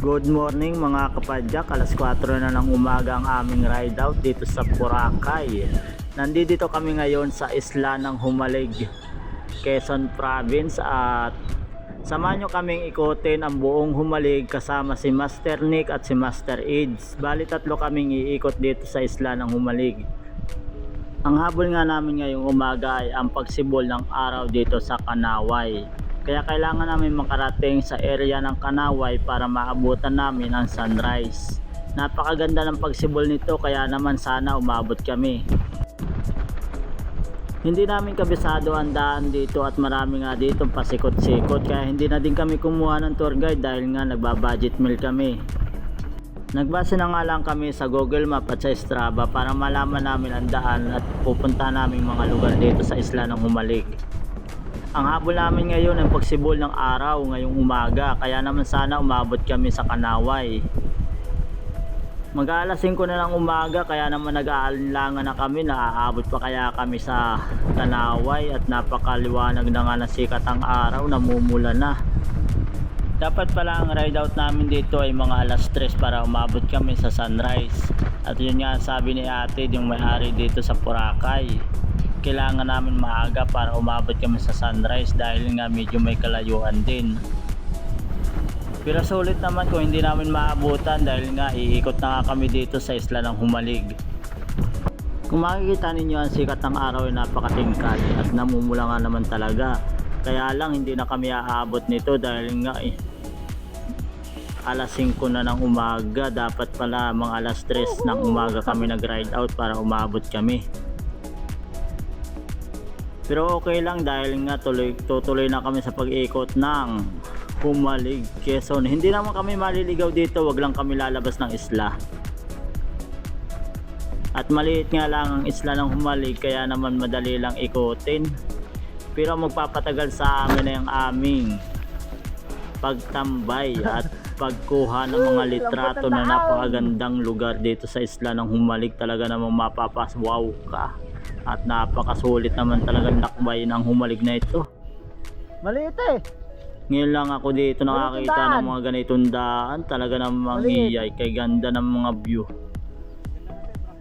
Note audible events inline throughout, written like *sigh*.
Good morning mga kapadyak, alas 4 na ng umaga ang aming ride out dito sa Boracay. Nandito kami ngayon sa isla ng Humalig, Quezon Province at samahan nyo kaming ikotin ang buong Humalig kasama si Master Nick at si Master Aids. Bali tatlo kaming iikot dito sa isla ng Humalig. Ang habol nga namin ngayong umaga ay ang pagsibol ng araw dito sa Kanaway. Kaya kailangan namin makarating sa area ng Kanaway para maabutan namin ang sunrise. Napakaganda ng pagsibol nito kaya naman sana umabot kami. Hindi namin kabisado ang daan dito at marami nga dito pasikot-sikot kaya hindi na din kami kumuha ng tour guide dahil nga nagbabudget meal kami. Nagbase na nga lang kami sa Google Map at sa Strava para malaman namin ang daan at pupunta namin mga lugar dito sa isla ng Humalig. Ang habol namin ngayon ang pagsibol ng araw ngayong umaga kaya naman sana umabot kami sa Kanaway. Mag-aalas 5 na ng umaga kaya naman nag-aalinlangan na kami na aabot pa kaya kami sa Kanaway at napakaliwanag na nga ng sikat ang araw namumula na. Dapat pala ang ride out namin dito ay mga alas 3 para umabot kami sa sunrise. At yun nga sabi ni ate yung may-ari dito sa Boracay. Kailangan namin maaga para umabot kami sa sunrise dahil nga medyo may kalayuan din. Pero sulit naman kung hindi namin maabutan dahil nga iikot na nga kami dito sa isla ng Humalig. Kung makikita ninyo ang sikat ng araw ay napakatingkad at namumula nga naman talaga. Kaya lang hindi na kami aabot nito dahil nga eh, alas 5 na ng umaga dapat pala mga alas 3 ng umaga kami nag ride out para umabot kami pero okay lang dahil nga tuloy, tutuloy na kami sa pag-ikot ng Humalig, Quezon. Hindi naman kami maliligaw dito wag lang kami lalabas ng isla. At maliit nga lang ang isla ng Humalig kaya naman madali lang ikutin. Pero magpapatagal sa amin na yung aming pagtambay *laughs* at pagkuha ng mga litrato na napakagandang lugar dito sa isla ng Humalig. Talaga namang mapapaswaw ka at napakasulit naman talaga lakbay ng Humalig na ito Maliit eh. ngayon lang ako dito nakakita ng mga ganitong daan talaga namang iyay kay ganda ng mga view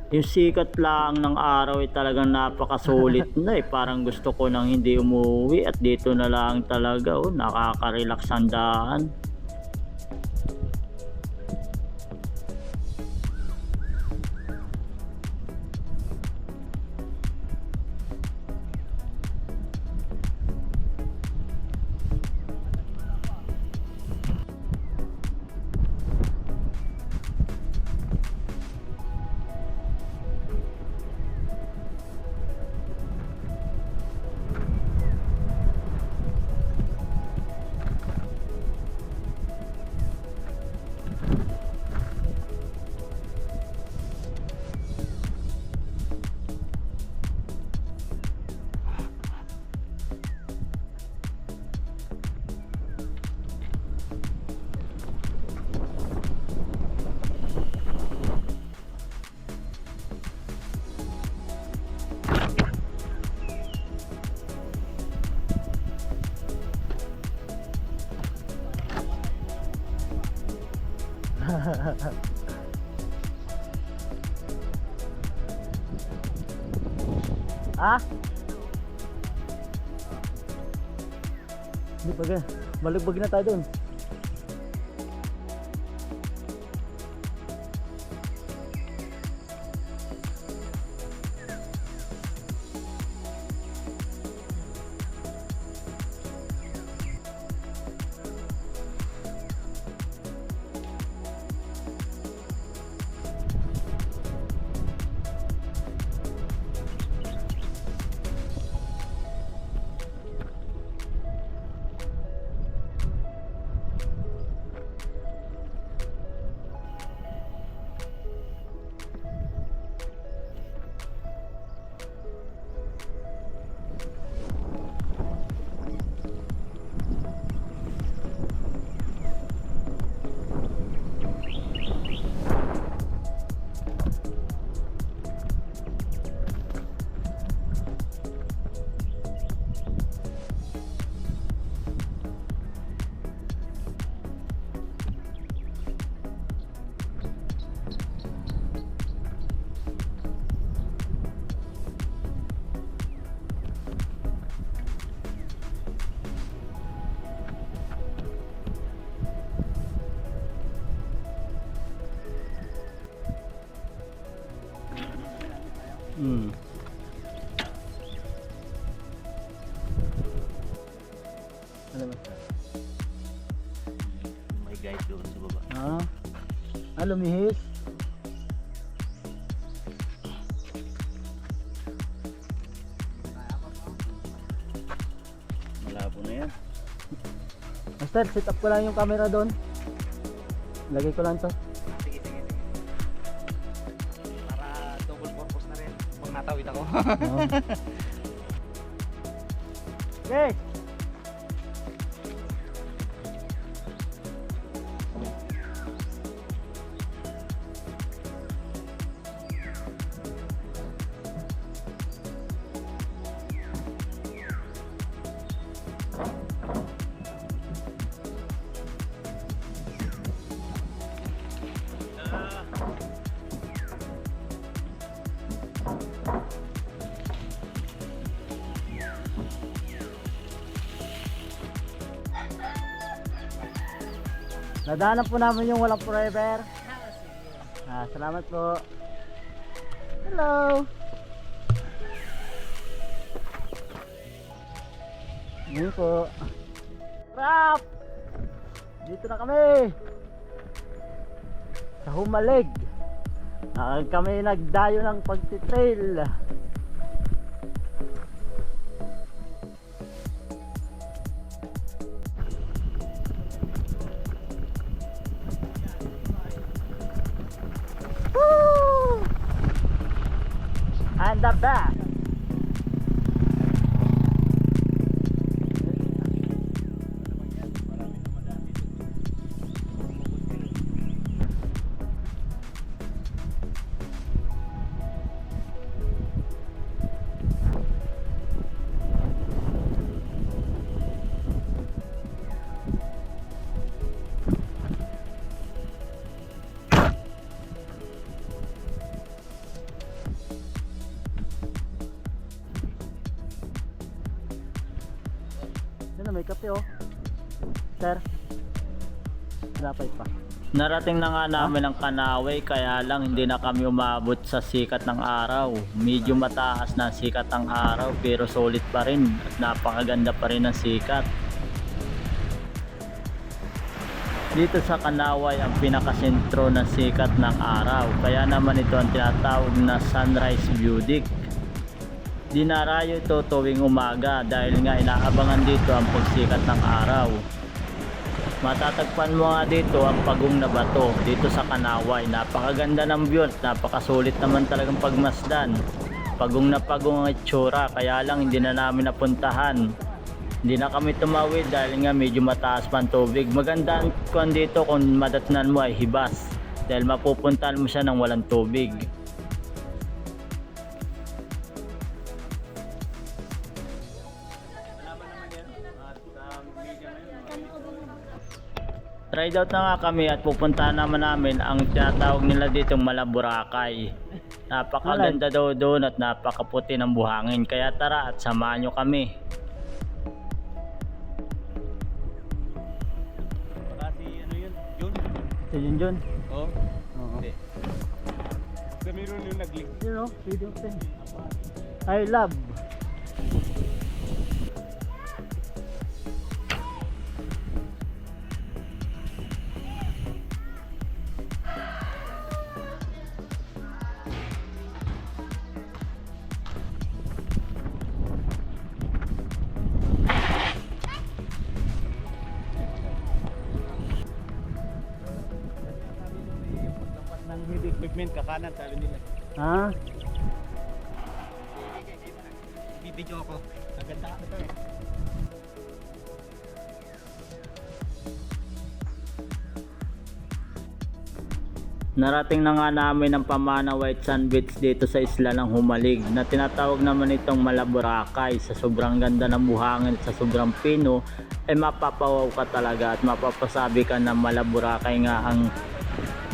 yung sikat lang ng araw ay talagang napakasulit *laughs* na eh. Parang gusto ko nang hindi umuwi at dito na lang talaga. Oh, nakaka-relax ang daan. Ah? Hindi pa. Malugbag na tayo dun. Lumihis. Malabo na yan. Master, set up ko lang yung camera doon. Lagay ko lang to. Sige, sige, sige. Para double purpose na rin. Pag natawid ako. Oo. *laughs* Okay. Nadaanan po namin yung walang forever. Ah, salamat po. Hello. Ngayon po. Rap! Dito na kami. Sa Humalig. Ah, kami nagdayo ng pagtitrail. Kape oh. Sir. Napay pa. Narating na nga namin ang Kanaway kaya lang hindi na kami umabot sa sikat ng araw. Medyo mataas na ang sikat ng araw pero solid pa rin at napakaganda pa rin ang sikat. Dito sa Kanaway ang pinakasentro ng sikat ng araw kaya naman ito ang tinatawag na sunrise view deck. Dinarayo ito tuwing umaga dahil nga inaabangan dito ang pagsikat ng araw. Matatagpan mo nga dito ang pagong na bato dito sa Kanaway. Napakaganda ng view napakasulit naman talagang pagmasdan. Pagong na pagong ang itsura kaya lang hindi na namin napuntahan. Hindi na kami tumawid dahil nga medyo mataas pa ang tubig. Maganda ang dito kung madatnan mo ay hibas dahil mapupuntahan mo siya ng walang tubig. Ride out na nga kami at pupuntahan naman namin ang tinatawag nila dito Malaburakay. Napakaganda daw doon at napakaputi ng buhangin. Kaya tara at samahan nyo kami. Baka si ano yun? Yun? Si Junjun. Oo. Oo. Hindi. Kami rin yung nag-link. Yun oh, video thing. I love. Equipment, kakanan, sabi nila. Ha? Bibidyo ako. Maganda ka ito eh. Narating na nga namin ang Pamana White Sand Beach dito sa isla ng Humalig na tinatawag naman itong Malaburakay sa sobrang ganda ng buhangin sa sobrang pino ay mapapawaw ka talaga at mapapasabi ka na Malaburakay nga ang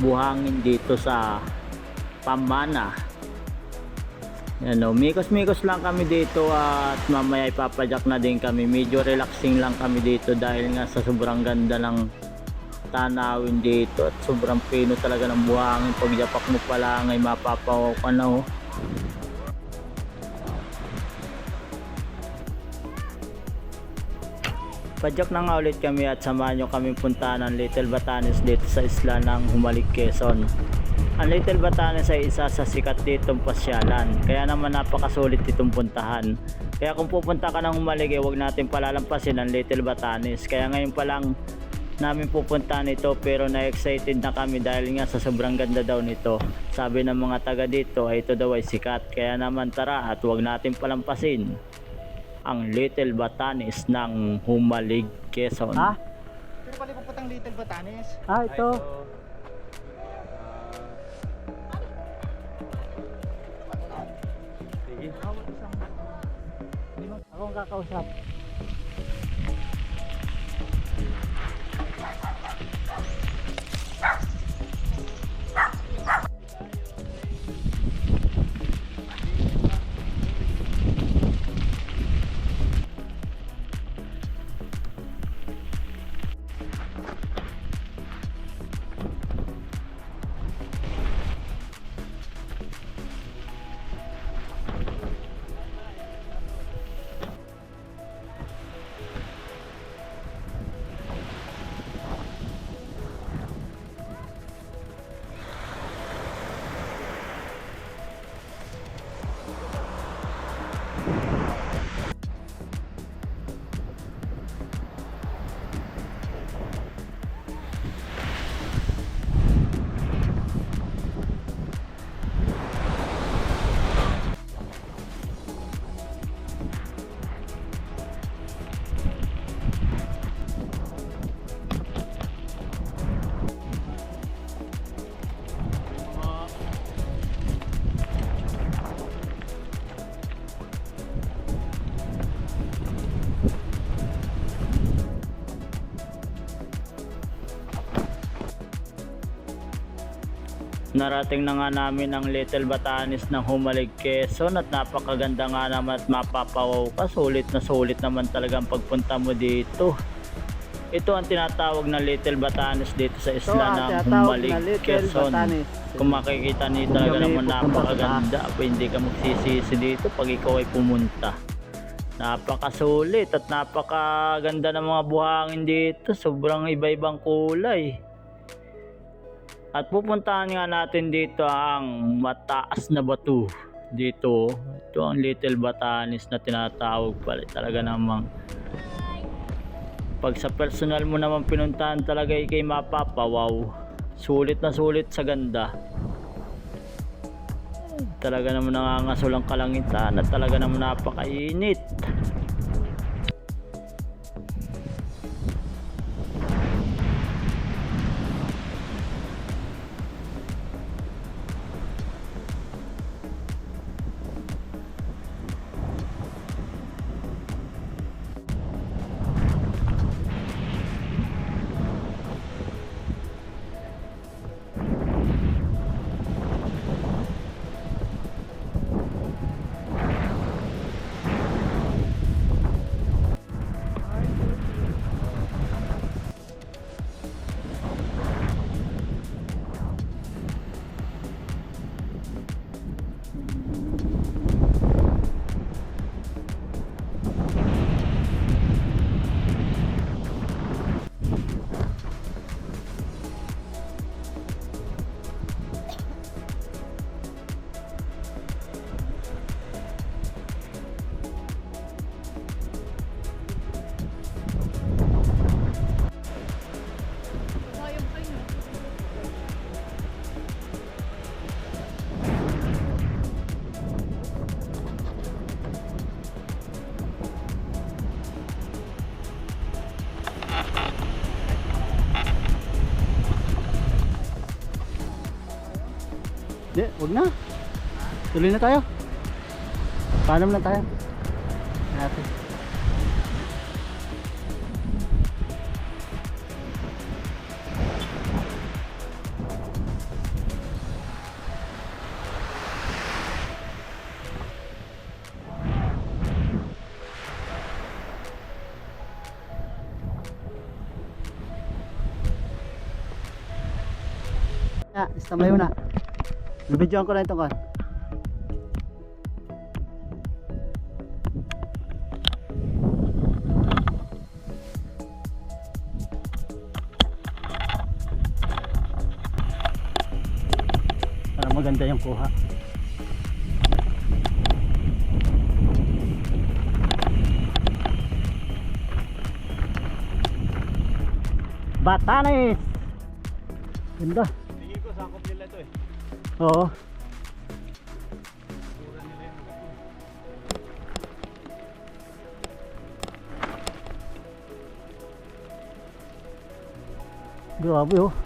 buhangin dito sa pamana. Yan o, mikos-mikos lang kami dito at mamaya ipapadyak na din kami. Medyo relaxing lang kami dito dahil nga sa sobrang ganda ng tanawin dito at sobrang pino talaga ng buhangin. Pag yapak mo pa lang ay mapapawaw ka oh. Pajak na nga ulit kami at samahan nyo kami punta ng Little Batanes dito sa isla ng Humalik Quezon. Ang Little Batanes ay isa sa sikat ditong pasyalan, kaya naman napakasulit itong puntahan. Kaya kung pupunta ka ng Humalig, eh, huwag natin palalampasin ang Little Batanes. Kaya ngayon pa lang namin pupuntahan ito pero na-excited na kami dahil nga sa sobrang ganda daw nito. Sabi ng mga taga dito ay ito daw ay sikat. Kaya naman tara at huwag natin palampasin ang Little Batanes ng Humalig, Quezon. Ah, Pero pala puputang Little Batanes. ah ito. Sige. Ako ang kakausap. Narating na nga namin ang Little Batanes ng Humalig Quezon at napakaganda nga naman at mapapawaw ka. Sulit na sulit naman talaga ang pagpunta mo dito. Ito ang tinatawag na Little Batanes dito sa isla ng Humalig Quezon. Kung makikita niyo talaga naman napakaganda. Pa, hindi ka magsisisi dito pag ikaw ay pumunta. Napakasulit at napakaganda ng mga buhangin dito. Sobrang iba-ibang kulay. At pupuntahan nga natin dito ang mataas na bato. Dito, ito ang Little Batanes na tinatawag pala. Talaga namang pag sa personal mo naman pinuntahan talaga ikay mapapawaw. Sulit na sulit sa ganda. Talaga naman nangangasol ang kalangitan at talaga naman napakainit. Tuloy na tayo. Paano na tayo? Natin. Ya, istamay mo na. Bibidyoan ko na ito kan. Yung kuha. Batanes! Ganda. Tingin ko sakop nila to eh. Oo. Grabe oh.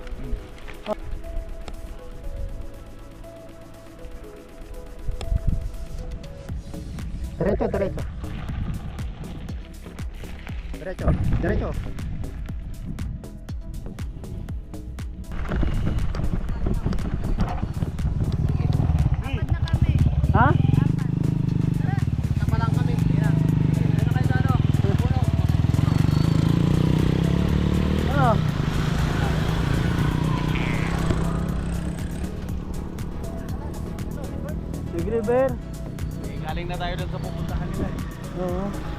Eh.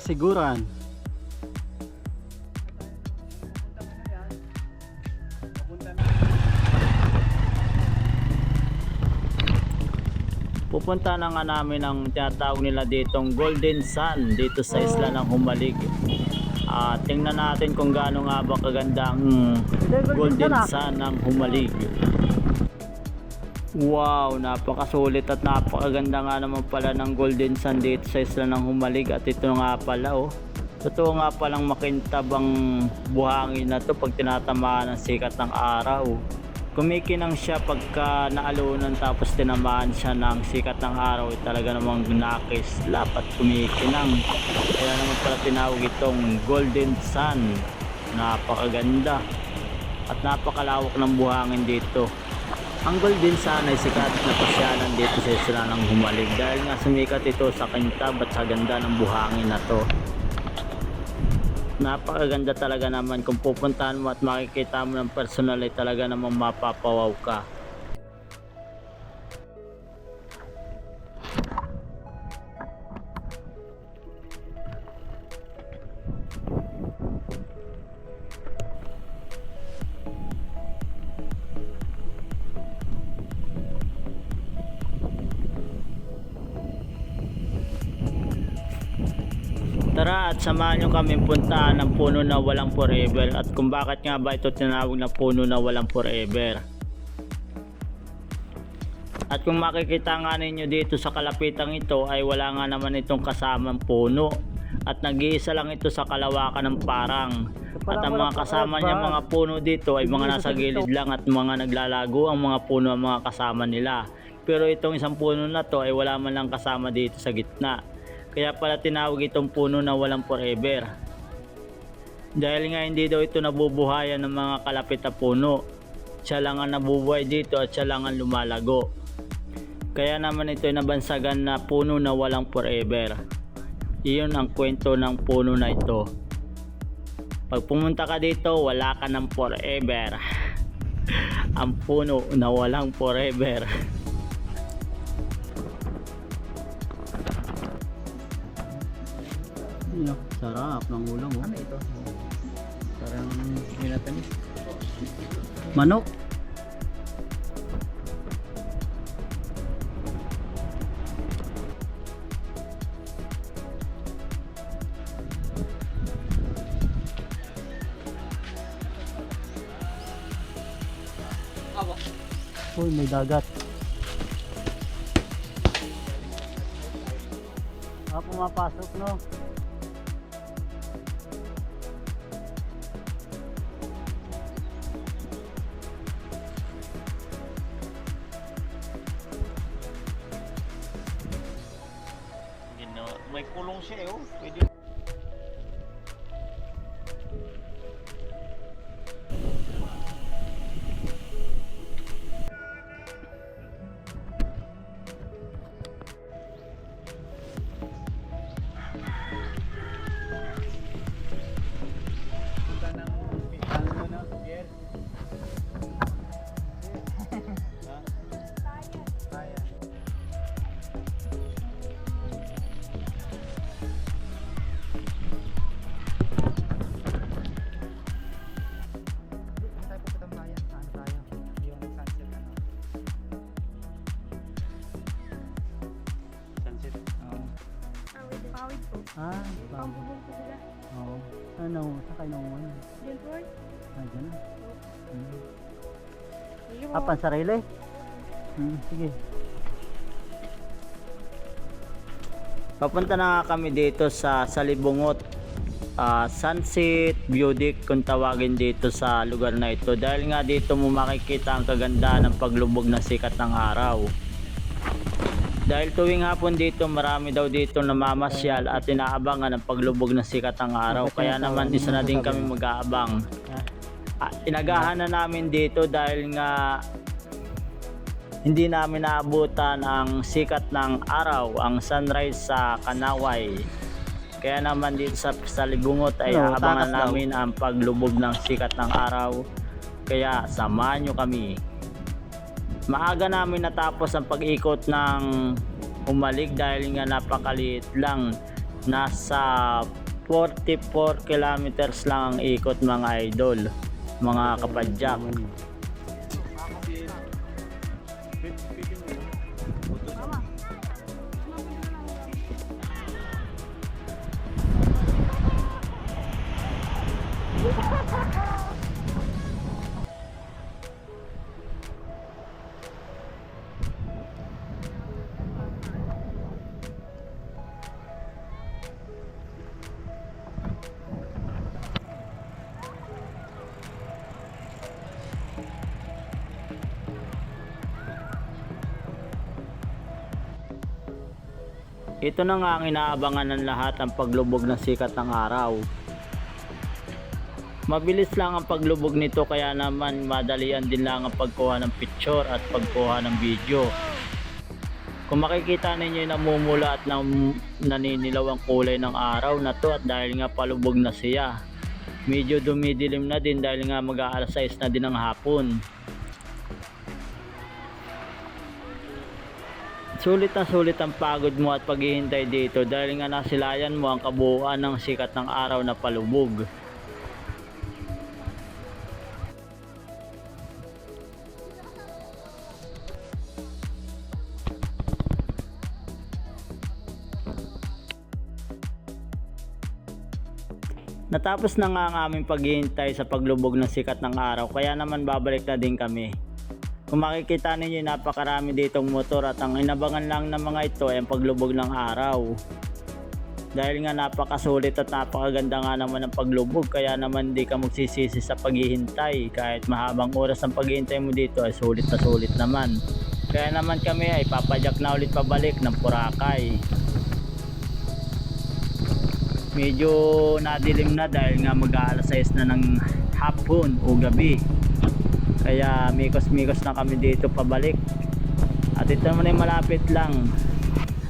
Kasiguran. Pupunta na nga namin ang tinatawag nila ditong Golden Sun dito sa isla ng Humalig. Ah, tingnan natin kung gaano nga ba kaganda ang Golden Sun ng Humalig. Wow, napakasulit at napakaganda nga naman pala ng Golden Sun dito sa isla ng Humalig at ito nga pala oh. Totoo nga palang makintab ang buhangin na to pag tinatamaan ng sikat ng araw. Kumikinang siya pagka naalunan tapos tinamaan siya ng sikat ng araw talaga namang nakislap at kumikinang. Kaya naman pala tinawag itong Golden Sun. Napakaganda at napakalawak ng buhangin dito. Ang Golden Sun ay sikat na pasyalan dito sa isla ng Humalig dahil nga sumikat ito sa kintab at sa ganda ng buhangin na to. Napakaganda talaga naman kung pupuntahan mo at makikita mo ng personal ay talaga namang mapapawaw ka. At samahan nyo kami puntahan ng puno na walang forever at kung bakit nga ba ito tinawag na puno na walang forever. At kung makikita nga ninyo dito sa kalapitang ito ay wala nga naman itong kasamang puno at nag-iisa lang ito sa kalawakan ng parang. At ang mga kasama niya mga puno dito ay mga nasa gilid lang at mga naglalago ang mga puno ang mga kasama nila. Pero itong isang puno na to ay wala man lang kasama dito sa gitna. Kaya pala tinawag itong puno na walang forever. Dahil nga hindi daw ito nabubuhayan ng mga kalapit na puno. Siya lang ang nabubuhay dito at siya lang ang lumalago. Kaya naman ito ay nabansagan na puno na walang forever. Iyon ang kwento ng puno na ito. Pag pumunta ka dito, wala ka ng forever. *laughs* Ang puno na walang forever. Sarap ng ulam oh. Ano ito? Parang minatamis. Manok. Uy, may dagat. Ah, pumapasok no. Ano, sa kayo nang ano? Diyan po. Ah, dyan na. Hmm. Po. Ah, pansarili? Hmm, sige. Papunta na kami dito sa Salibungot ah, Sunset View Deck kung tawagin dito sa lugar na ito dahil nga dito mo makikita ang kagandahan ng paglubog ng sikat ng araw dahil tuwing hapon dito marami daw dito namamasyal at inaabangan ang paglubog ng sikat ng araw kaya naman isa na din kami mag-aabang Ah, inagahan na namin dito dahil nga hindi namin naabutan ang sikat ng araw, ang sunrise sa Kanaway. Kaya naman dito sa Salibungot ay No, daw. namin ang paglubog ng sikat ng araw. Kaya samahan nyo kami. Maaga namin natapos ang pag-ikot ng umalig dahil nga napakaliit lang. Nasa 44 kilometers lang ang ikot mga idol, mga kapadyak. Ito na nga ang inaabangan ng lahat ang paglubog ng sikat ng araw. Mabilis lang ang paglubog nito kaya naman madalian din lang ang pagkuha ng picture at pagkuha ng video. Kung makikita ninyo namumula at nam, naninilaw ang kulay ng araw na to at dahil nga palubog na siya. Medyo dumidilim na din dahil nga mag-aalas 6 na din ng hapon. Sulit na sulit ang pagod mo at paghihintay dito dahil nga nasilayan mo ang kabuuan ng sikat ng araw na palubog. Natapos na nga ang aming paghihintay sa paglubog ng sikat ng araw kaya naman babalik na din kami. Kung makikita ninyo napakarami ditong motor at ang inabangan lang ng mga ito ay ang paglubog ng araw. Dahil nga napakasulit at napakaganda nga naman ang paglubog kaya naman di ka magsisisi sa paghihintay kahit mahabang oras ang paghihintay mo dito ay sulit na sulit naman. Kaya naman kami ay papadyak na ulit pabalik ng Boracay. Medyo nadilim na dahil nga mag-aalas 6 na ng hapon o gabi. Kaya mikos-mikos na kami dito pabalik. At ito naman ay malapit lang.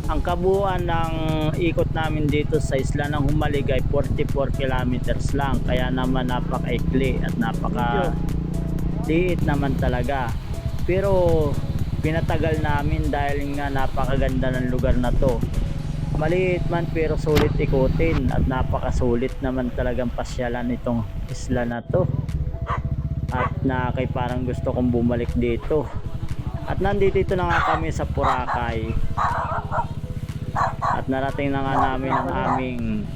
Ang kabuuan ng ikot namin dito sa isla ng Humalig ay 44 kilometers lang. Kaya naman napaka-ikli at napaka liit naman talaga. Pero pinatagal namin dahil nga napakaganda ng lugar na to. Maliit man pero sulit ikutin at napakasulit naman talagang pasyalan itong isla na to. At na kay parang gusto kong bumalik dito. At nandito na nga kami sa Boracay. At narating na nga namin ang aming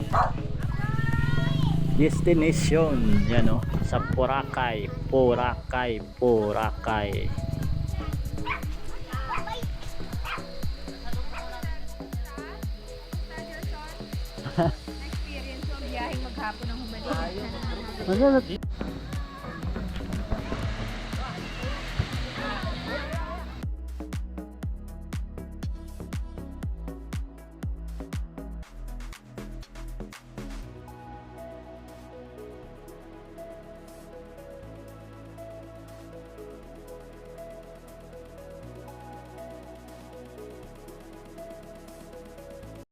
destination. Yan o, sa Boracay. Boracay, Boracay. Experience mo biyaheng maghapon ng humalik.